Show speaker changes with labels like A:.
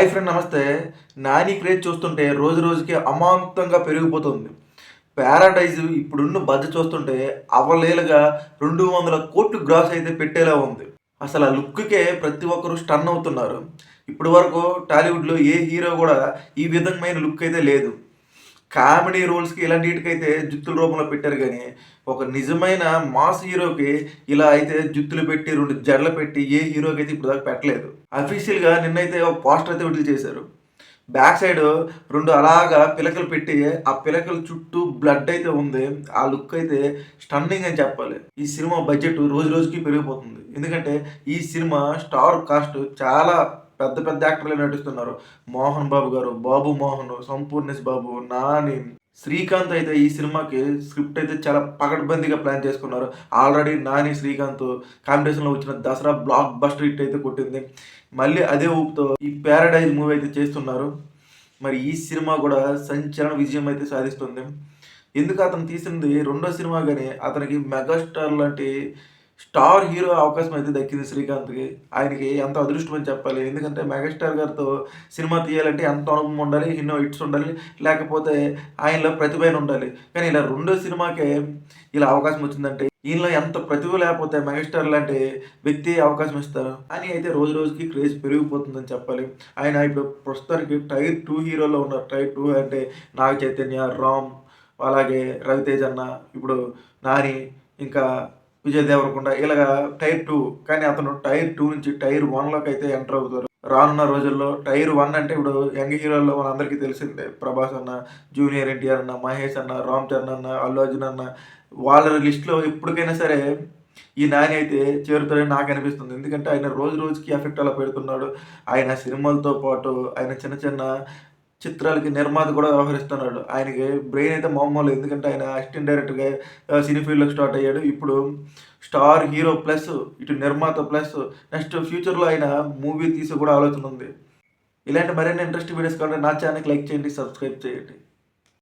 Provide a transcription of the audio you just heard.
A: Hi friend నమస్తే. Nani craze చూస్తుంటే రోజు రోజుకి అమాంతంగా పెరిగిపోతుంది. ప్యారడైజ్ ఇప్పుడున్న బడ్జెట్ చూస్తుంటే అవలేలుగా రెండు వందల కోట్లు గ్రాస్ అయితే పెట్టేలా ఉంది. అసలు ఆ లుక్కే ప్రతి ఒక్కరు స్టన్ అవుతున్నారు. ఇప్పటి వరకు టాలీవుడ్లో ఏ హీరో కూడా ఈ విధమైన లుక్ అయితే లేదు. కామెడీ రోల్స్కి ఇలాంటికైతే జుత్తుల రూపంలో పెట్టారు కానీ ఒక నిజమైన మాస్ హీరోకి ఇలా అయితే జుత్తులు పెట్టి రెండు జడలు పెట్టి ఏ హీరోకి అయితే ఇప్పుడు దాకా పెట్టలేదు అఫీషియల్గా నిన్నైతే ఒక పోస్టర్ అయితే విడుదల చేశారు. బ్యాక్ సైడ్ రెండు అలాగా పిలకలు పెట్టి ఆ పిలకల చుట్టూ బ్లడ్ అయితే ఉంది ఆ లుక్ అయితే స్టన్నింగ్ అని చెప్పాలి. ఈ సినిమా బడ్జెట్ రోజు రోజుకి పెరిగిపోతుంది. ఎందుకంటే ఈ సినిమా స్టార్ కాస్ట్ చాలా పెద్ద పెద్ద యాక్టర్లు నటిస్తున్నారు. మోహన్ బాబు గారు బాబు మోహన్ సంపూర్ణేష్ బాబు నాని శ్రీకాంత్ అయితే ఈ సినిమాకి స్క్రిప్ట్ అయితే చాలా పకడ్బందీగా ప్లాన్ చేసుకున్నారు. ఆల్రెడీ నాని శ్రీకాంత్ కాంపిటీషన్లో వచ్చిన దసరా బ్లాక్ బస్టర్ హిట్ అయితే కొట్టింది. మళ్ళీ అదే ఊపుతో ఈ ప్యారడైజ్ మూవీ అయితే చేస్తున్నారు. మరి ఈ సినిమా కూడా సంచలన విజయం అయితే సాధిస్తుంది. ఎందుకు అతను తీసింది రెండో సినిమా కానీ అతనికి మెగాస్టార్ లాంటి స్టార్ హీరో అవకాశం అయితే దక్కింది శ్రీకాంత్కి. ఆయనకి ఎంత అదృష్టం అని చెప్పాలి. ఎందుకంటే మెగాస్టార్ గారితో సినిమా తీయాలంటే ఎంత అనుభవం ఉండాలి ఎన్నో హిట్స్ ఉండాలి లేకపోతే ఆయనలో ప్రతిభ ఉండాలి. కానీ ఇలా రెండో సినిమాకే ఇలా అవకాశం వచ్చిందంటే ఈయనలో ఎంత ప్రతిభ లేకపోతే మెగాస్టార్ లాంటి వ్యక్తి అవకాశం ఇస్తారు? అని అయితే రోజు రోజుకి క్రేజ్ పెరిగిపోతుందని చెప్పాలి. ఆయన ఇప్పుడు ప్రస్తుతానికి టైర్ టూ హీరోలో ఉన్నారు. టైర్ టూ అంటే నాగ చైతన్య రామ్ అలాగే రవితేజ్ అన్న ఇప్పుడు నాని ఇంకా విజయ్ దేవరకొండ ఇలాగా టైర్ టూ. కానీ అతను టైర్ టూ నుంచి టైర్ వన్లోకి అయితే ఎంటర్ అవుతారు. రానున్న రోజుల్లో టైర్ వన్ అంటే ఇప్పుడు యంగ్ హీరోల్లో మనందరికీ తెలిసిందే. ప్రభాస్ అన్న జూనియర్ ఎన్టీఆర్ అన్న మహేష్ అన్న రామ్ చరణ్ అన్న అల్లు అర్జున్ అన్న. వాళ్ళ లిస్ట్లో ఎప్పటికైనా సరే ఈ నాని అయితే చేరుతాడని నాకు అనిపిస్తుంది. ఎందుకంటే ఆయన రోజు రోజుకి ఎఫెక్ట్ అలా పెడుతున్నాడు. ఆయన సినిమాలతో పాటు ఆయన చిన్న చిన్న చిత్రాలకి నిర్మాత కూడా వ్యవహరిస్తున్నాడు. ఆయనకి బ్రెయిన్ అయితే మామూలు ఎందుకంటే ఆయన అసిస్టెంట్ డైరెక్టర్గా సినీ ఫీల్డ్లోకి స్టార్ట్ అయ్యాడు. ఇప్పుడు స్టార్ హీరో ప్లస్ ఇటు నిర్మాత ప్లస్ నెక్స్ట్ ఫ్యూచర్లో ఆయన మూవీ తీసి కూడా ఆలోచన ఉంది. ఇలాంటి మరిన్ని ఇంట్రెస్ట్ వీడియోస్ కావాలంటే నా ఛానల్కి లైక్ చేయండి సబ్స్క్రైబ్ చేయండి.